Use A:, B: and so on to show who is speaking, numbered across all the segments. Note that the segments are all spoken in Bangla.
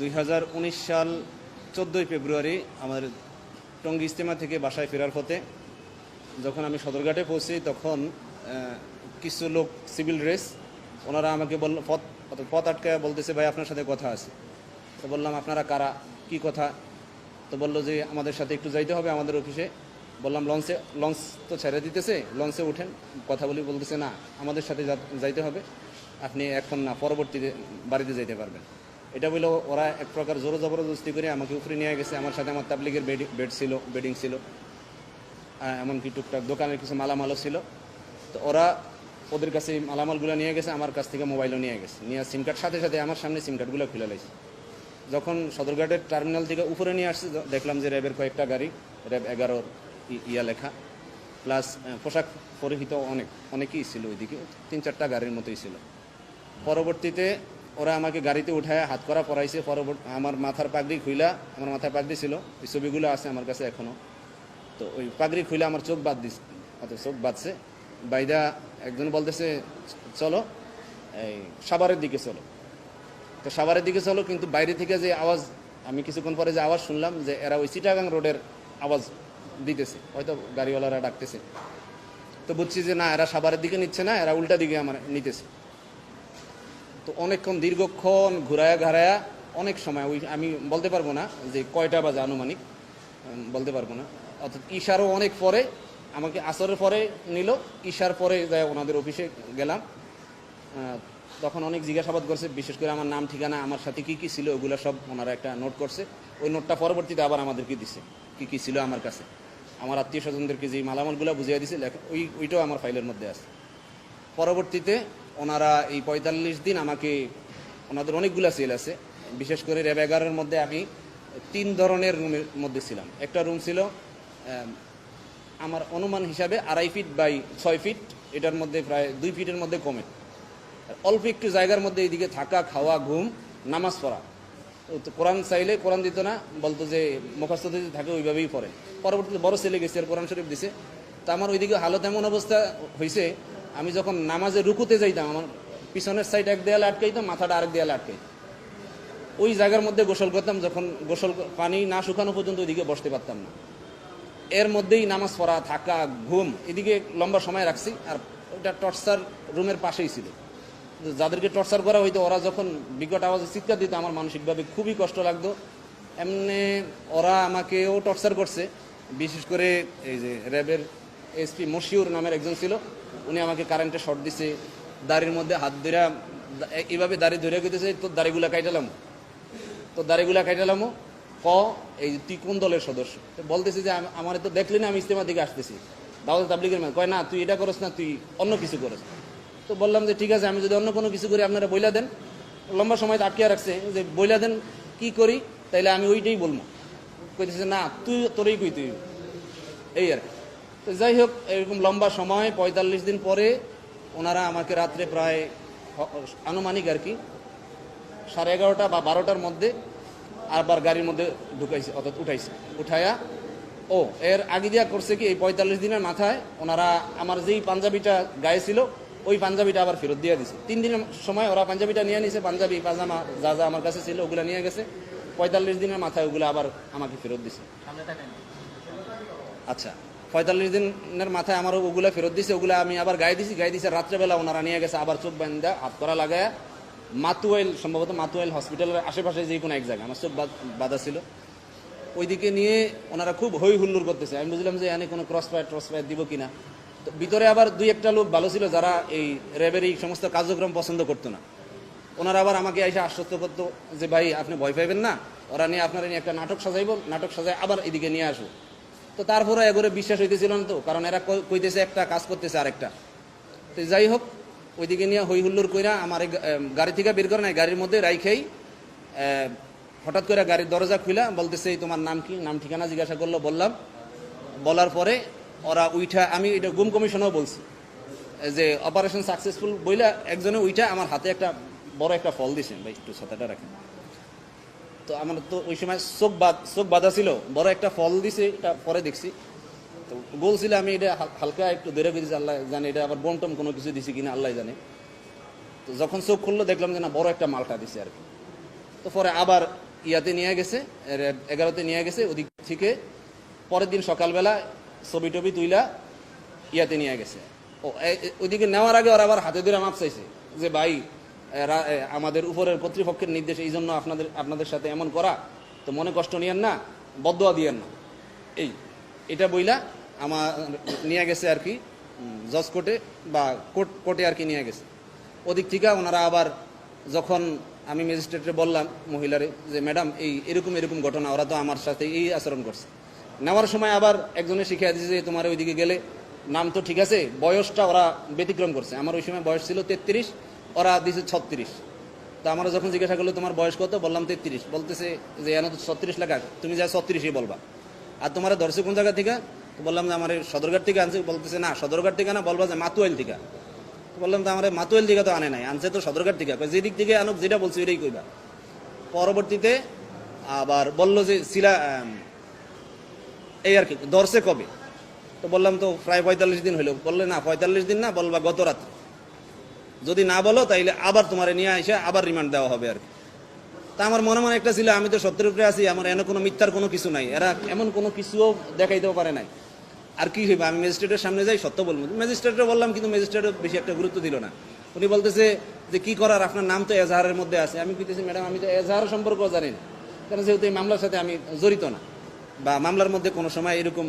A: দুই হাজার উনিশ সাল চোদ্দোই ফেব্রুয়ারি আমার টঙ্গী ইস্তেমা থেকে বাসায় ফেরার পথে যখন আমি সদরঘাটে পৌঁছি, তখন কিছু লোক সিভিল ড্রেস, ওনারা আমাকে বলল পথ পথ আটকায় বলতেছে, ভাই, আপনার সাথে কথা আছে। তো বললাম, আপনারা কারা? কি কথা? তো বলল যে, আমাদের সাথে একটু যাইতে হবে আমাদের অফিসে। বললাম, লঞ্চে, লঞ্চ তো ছেড়ে দিতেছে, লঞ্চে উঠেন। কথা বলি বলতেছে, না, আমাদের সাথে যাইতে হবে। আপনি এখন না, পরবর্তীতে বাড়িতে যাইতে পারবেন। এটা বলল ওরা এক প্রকার জোর জবরদস্তি করে আমাকে উপরে নিয়ে গেছে। আমার সাথে আমার তাবলিগের বেড বেড ছিল বেডিং ছিল এমনকি টুকটাক দোকানের কিছু মালামালও ছিল। তো ওরা ওদের কাছে এই মালামালগুলো নিয়ে গেছে, আমার কাছ থেকে মোবাইলও নিয়ে গেছে। নিয়ে সিম কার্ড সাথে সাথে আমার সামনে সিম কার্ডগুলো খুলে লাইছে। যখন সদরঘাটের টার্মিনাল থেকে উপরে নিয়ে আসছে দেখলাম যে র্যাবের কয়েকটা গাড়ি, র্যাব এগারোর ইয়া লেখা। প্লাস পোশাক পরিহিত অনেক, অনেকেই ছিল ওইদিকে, তিন চারটা গাড়ির মতোই ছিল। পরবর্তীতে ওরা আমাকে গাড়িতে উঠায়, হাত করা পরাইছে, পরবর্তী, আমার মাথার পাগড়ি খুইলা, আমার মাথায় পাগড়ি ছিল। ওই ছবিগুলো আছে আমার কাছে এখনও তো ওই পাগড়ি খুইলে আমার চোখ বাদ দিস চোখ বাঁধছে। বাইদা একজন বলতেছে, চলো, এই সাভারের দিকে চলো। তো সাভারের দিকে চলো, কিন্তু বাইরে থেকে যে আওয়াজ, আমি কিছুক্ষণ পরে যে আওয়াজ শুনলাম যে এরা ওই চিটাগাং রোডের আওয়াজ দিতেছে, হয়তো গাড়িওয়ালারা ডাকতেছে। তো বুঝছি যে না, এরা সাভারের দিকে নিচ্ছে না, এরা উল্টা দিকে আমার নিতেছে। তো অনেকক্ষণ দীর্ঘক্ষণ ঘুরায়া ঘারায়া অনেক সময়, ওই আমি বলতে পারব না যে কয়টা বাজে আনুমানিক বলতে পারব না। অর্থাৎ ঈশারও অনেক পরে, আমাকে আসরের পরে নিল, ঈশার পরে যাই ওনাদের অফিসে গেলাম। তখন অনেক জিজ্ঞাসাবাদ করছে, বিশেষ করে আমার নাম, ঠিকানা, আমার সাথে কি কি ছিল, ওগুলো সব ওনারা একটা নোট করছে। ওই নোটটা পরবর্তীতে আবার আমাদেরকে দিছে, কি কি ছিল আমার কাছে। আমার আত্মীয় স্বজনদেরকে যে মালামালগুলো বুঝিয়ে দিছে ওই ওইটাও আমার ফাইলের মধ্যে আছে। পরবর্তীতে ওনারা এই পঁয়তাল্লিশ দিন আমাকে, ওনাদের অনেকগুলো সেল আছে। বিশেষ করে র্যাব এগারোর মধ্যে আমি তিন ধরনের রুমের মধ্যে ছিলাম। একটা রুম ছিল আমার অনুমান হিসাবে আড়াই ফিট বাই ছয় ফিট এটার মধ্যে প্রায় দুই ফিটের মধ্যে কমে। অল্প একটু জায়গার মধ্যে এইদিকে থাকা, খাওয়া, ঘুম, নামাজ পড়া। তো- কোরআন চাইলে কোরআন দিত না, বলতো যে মুখস্থ যদি থাকে ওইভাবেই পড়ে। পরবর্তীতে বড় ছেলে গেছে আর কোরআন শরীফ দিছে। তা আমার ওইদিকে হালত এমন অবস্থা হয়েছে আমি যখন নামাজে রুকুতে যাইতাম, আমার পিছনের সাইড এক দেয়ালে আটকাইতাম মাথাটা আরেক দেয়ালে আটকাইতাম ওই জায়গার মধ্যে গোসল করতাম, যখন গোসল পানি না শুকানো পর্যন্ত ওইদিকে বসতে পারতাম না। এর মধ্যেই নামাজ পড়া, থাকা, ঘুম, এদিকে লম্বা সময় রাখছি, আর ওটা টর্চার রুমের পাশেই ছিল। যাদেরকে টর্চার করা হইতো, ওরা যখন বিকট আওয়াজে চিৎকার দিত, আমার মানসিকভাবে খুবই কষ্ট লাগতো। এমনি ওরা আমাকেও টর্চার করছে। বিশেষ করে এই যে র্যাবের এসপি মশিউর নামের একজন ছিল উনি আমাকে কারেন্টে শর্ট দিছে, দাড়ির মধ্যে হাত ধরে এইভাবে দাড়ি ধরে গেতেছে তোর দাড়িগুলা কাইটালাম তো দাড়িগুলা কাইটালামও ক, এই তুই কোন দলের সদস্য। তো বলতেছি যে, আম- আমার তো দেখলি না, আমি ইস্তেমা দিকে আসতেছি। দাওয়াত তাবলিগের মানে কয়, না, তুই এটা করস না, তুই অন্য কিছু করস। তো বললাম যে, ঠিক আছে, আমি যদি অন্য কোনো কিছু করি, আপনারা বইলা দেন। লম্বা সময় তো আটকিয়ে রাখছে যে, বইলা দেন, কি করি, তাইলে আমি ওইটাই বলব কইতেছে, না, তুই, তোরই কই তুই এই আর কি। তো যাই হোক এরকম লম্বা সময় পঁয়তাল্লিশ দিন পরে ওনারা আমাকে রাত্রে প্রায় আনুমানিক আর কি সাড়ে এগারোটা বা বারোটার মধ্যে আবার গাড়ির মধ্যে ঢুকাইছে অর্থাৎ উঠাইছে। উঠাইয়া ও এর আগে দিয়া করছে কি এই পঁয়তাল্লিশ দিনের মাথায় ওনারা আমার যেই পাঞ্জাবিটা গায়ে ছিল ওই পাঞ্জাবিটা আবার ফেরত দিয়ে দিছে। তিন দিনের সময় ওরা পাঞ্জাবিটা নিয়ে নিছে পাঞ্জাবি পাজামা যা যা আমার কাছে ছিল ওগুলো নিয়ে গেছে। পঁয়তাল্লিশ দিনের মাথায় ওগুলো আবার আমাকে ফেরত দিছে। আচ্ছা। পঁয়তাল্লিশ দিনের মাথায় আমার ওগুলা ফেরত দিছে, ওগুলা আমি আবার গায়ে দিছি, গায়ে দিছে, রাত্রেবেলা ওনারা নিয়ে গেছে, আবার চোখ বান্ধা হাত করা লাগায় মাতুয়াইল সম্ভবত মাতুয়েল হসপিটালের আশেপাশে যে কোনো এক জায়গা আমার চোখ বাঁধা ছিল। ওইদিকে নিয়ে ওনারা খুব হই হুল্লুর করতেছে। আমি বুঝলাম যে এনে কোনো ক্রস ফায়ার ট্রস ফায়ার দিব কিনা। তো ভিতরে আবার দুই একটা লোক ভালো ছিল যারা এই র্যাবের এই সমস্ত কার্যক্রম পছন্দ করতো না। ওনারা আবার আমাকে এসে আশ্বস্ত করতো যে, ভাই, আপনি ভয় পাইবেন না। ওরা নিয়ে আপনারা নিয়ে একটা নাটক সাজাইব, নাটক সাজাই আবার এদিকে নিয়ে আসব তো তারপরে এগোরে বিশ্বাস হইতেছিল না তো, কারণ এরা কই- কইতেছে একটা, কাজ করতেছে আরেকটা। তো যাই হোক, ওইদিকে নিয়ে হই হুল্লোর কইরা আমার গাড়ি থেকে বের করে নাই, গাড়ির মধ্যে রাইখেই হঠাৎ করে গাড়ির দরজা খুলা বলতেছে, "এই তোমার নাম কি? নাম ঠিকানা জিজ্ঞাসা করল, বললাম। বলার পরে ওরা উইঠা, আমি এটা গুম কমিশনেও বলছি, যে অপারেশন সাকসেসফুল বইলা একজনে উইঠা আমার হাতে একটা বড় একটা ফল দিছেন, ভাই, একটু ছাতাটা রাখেন। তো আমার তো ওই সময় চোখ বাদ চোখ বাঁধা ছিল। বড় একটা ফল দিছে, এটা পরে দেখছি। তো বলছিল আমি এটা হালকা একটু ধরে গেছি আল্লাহ জানে, এটা আবার বন্টম কোনো কিছু দিছি কিনা আল্লাহ জানে। তো যখন চোখ খুললো, দেখলাম যে না, বড় একটা মালটা দিছে আর কি। তো পরে আবার ইয়াতে নিয়ে গেছে এগারোতে নিয়ে গেছে, ওদিক থেকে পরের দিন সকালবেলা ছবি টবি তুইলা ইয়াতে নিয়ে গেছে। ও ওইদিকে নেওয়ার আগে ওরা আবার হাতে ধরে মাপ চাইছে যে, ভাই আমাদের উপরের কর্তৃপক্ষের নির্দেশ এই জন্য আপনাদের আপনাদের সাথে এমন করা, তো মনে কষ্ট নিয়েন না বদোয়া দিয়েন না। এই, এটা বইলা আমার নিয়ে গেছে আর কি জজ কোর্টে বা কোর্ট, কোর্টে আর কি নিয়ে গেছে। ওদিক থেকে ওনারা আবার যখন আমি ম্যাজিস্ট্রেটে বললাম, মহিলারে, যে ম্যাডাম, এই এরকম এরকম ঘটনা, ওরা তো আমার সাথে এই আচরণ করছে। নেওয়ার সময় আবার একজনে শিখিয়ে দিয়েছে যে তোমার ওইদিকে গেলে নাম তো ঠিক আছে, বয়সটা ওরা ব্যতিক্রম করছে। আমার ওই সময় বয়স ছিল তেত্রিশ ওরা দিছে ছত্রিশ। তা আমরা যখন জিজ্ঞাসা করল, তোমার বয়স কত? বললাম তেত্রিশ। বলতেছে যে এন ছত্রিশ লেখা তুমি যা ছত্রিশই বলবা। আর তোমার ধরছে কোন জায়গা থেকে? তো বললাম যে, আমার সদরঘাট থেকে আনছে। বলতেছে, না, সদরঘাট থেকে না, বলবা যে মাতুয়াইল থেকে। তো বললাম তো আমার মাতুয়াইল থেকে তো আনে নাই, আনছে তো সদরঘাট থেকে। যে দিক থেকে আনুক, যেটা বলছি ওইটাই কইবা। পরবর্তীতে আবার বলল যে শিলা এই আর কি দর্শে কবে? তো বললাম, তো প্রায় পঁয়তাল্লিশ দিন হইল। বললে, না, পঁয়তাল্লিশ দিন না, বলবা গত রাত্রে যদি না বলো, তাইলে আবার তোমারে নিয়ে এসে আবার রিমান্ড দেওয়া হবে আর কি। তা আমার মনে মনে একটা ছিল, আমি তো সত্যের উপরে আছি, আমার এনে কোনো মিথ্যার কোনো কিছু নাই। এরা এমন কোনো কিছুও দেখাইতেও পারে নাই। আর কি হইবে, আমি ম্যাজিস্ট্রেটের সামনে যাই, সত্য বলব। ম্যাজিস্ট্রেটে বললাম, কিন্তু ম্যাজিস্ট্রেটও বেশি একটা গুরুত্ব দিল না। উনি বলতেছে যে, কি করার? আপনার নাম তো এজাহারের মধ্যে আছে। আমি কইতেছি, ম্যাডাম, আমি তো এজাহার সম্পর্কেও জানি না। কারণ যেহেতু এই মামলার সাথে আমি জড়িত না? বা মামলার মধ্যে কোনো সময় এরকম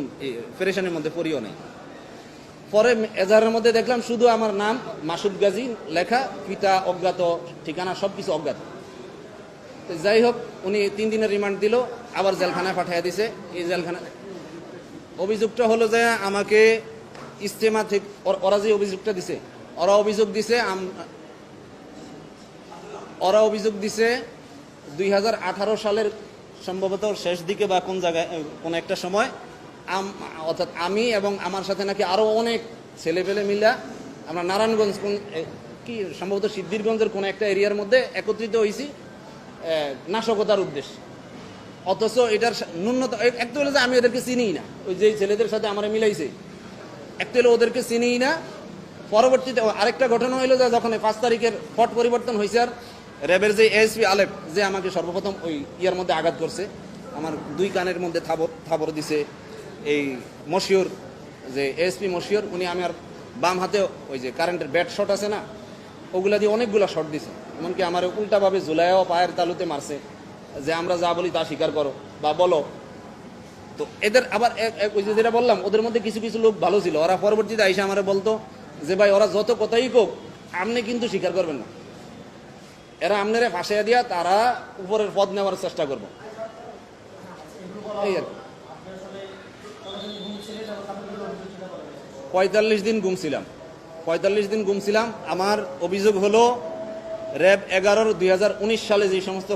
A: ফেরেশানের মধ্যে পড়িও নাই। পরে এজাহারের মধ্যে দেখলাম শুধু আমার নাম, মাসুদ গাজী, লেখা, পিতা অজ্ঞাত, ঠিকানা সব কিছু অজ্ঞাত যাই হোক, উনি তিন দিনের রিমান্ড দিল, আবার জেলখানায় পাঠিয়ে দিছে। এই জেলখানা অভিযোগটা হলো যে আমাকে ইস্তেমা থেকে ওর- যে অভিযোগটা দিছে, ওরা অভিযোগ দিছে ওরা অভিযোগ দিছে দুই হাজার আঠারো সালের সম্ভবত শেষ দিকে বা কোন জায়গায় কোন একটা সময় অর্থাৎ আমি এবং আমার সাথে নাকি আরও অনেক ছেলে পেলে মিলা আমরা নারায়ণগঞ্জ কোন কি সম্ভবত সিদ্ধিরগঞ্জের কোন একটা এরিয়ার মধ্যে একত্রিত হয়েছি নাশকতার উদ্দেশ্যে। অথচ এটার ন্যূনতম এক- হলো যে আমি ওদেরকে চিনিই না, ওই যে ছেলেদের সাথে আমার মিলাইছে। একটা হলো ওদেরকে চিনিই না। পরবর্তীতে আরেকটা ঘটনা হইল যে যখন পাঁচ তারিখের ফট পরিবর্তন হয়েছে আর র্যাবের যে এসপি আলেপ যে আমাকে সর্বপ্রথম ওই ইয়ার মধ্যে আঘাত করছে, আমার দুই কানের মধ্যে থাবর থাবর দিছে এই মশিউর, যে এসপি মশিউর, উনি আমার বাম হাতে ওই যে কারেন্টের ব্যাট শট আছে না, ওগুলা দিয়ে অনেকগুলা শট দিছে। এমনকি আমার উল্টাভাবে জুলাইও পায়ের তালুতে মারছে, যে আমরা যা বলি তা স্বীকার করো বা বলো। তো এদের আবার ওই যে যেটা বললাম, ওদের মধ্যে কিছু কিছু লোক ভালো ছিল। ওরা পরবর্তীতে আইসা আমারে বলতো যে, ভাই, ওরা যত কথাই কোক, আপনি কিন্তু স্বীকার করবেন না। এরা আপনারা ফাঁসিয়ে দিয়া তারা উপরের পদ নেওয়ার চেষ্টা করব। এই আর পঁয়তাল্লিশ দিন গুমছিলাম পঁয়তাল্লিশ দিন গুমছিলাম আমার অভিযোগ হলো, র্যাব এগারোর দু হাজার উনিশ সালে যে সমস্ত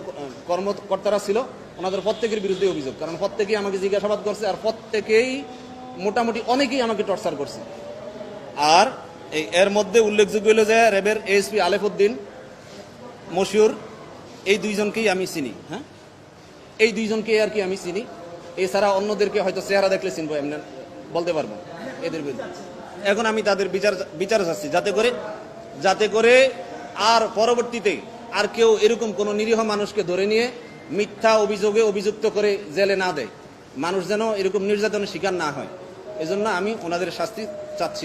A: কর্মকর্তারা ছিল, ওনাদের প্রত্যেকের বিরুদ্ধে অভিযোগ। কারণ প্রত্যেকেই আমাকে জিজ্ঞাসাবাদ করছে আর প্রত্যেকেই মোটামুটি অনেকেই আমাকে টর্চার করছে। আর এই এর মধ্যে উল্লেখযোগ্য হলো যে, র্যাবের এসপি আলেফুদ্দিন মশিউর, এই দুইজনকেই আমি চিনি হ্যাঁ? এই দুইজনকেই আর কি আমি চিনি। এছাড়া অন্যদেরকে হয়তো চেহারা দেখলে চিনবো, এমনি বলতে পারব। এদের বিরুদ্ধে। এখন আমি তাদের বিচার বিচার চাচ্ছি, যাতে করে যাতে করে আর পরবর্তীতে আর কেউ এরকম কোনো নিরীহ মানুষকে ধরে নিয়ে মিথ্যা অভিযোগে অভিযুক্ত করে জেলে না দেয়। মানুষ যেন এরকম নির্যাতনের শিকার না হয়। এজন্য আমি ওনাদের শাস্তি চাচ্ছি।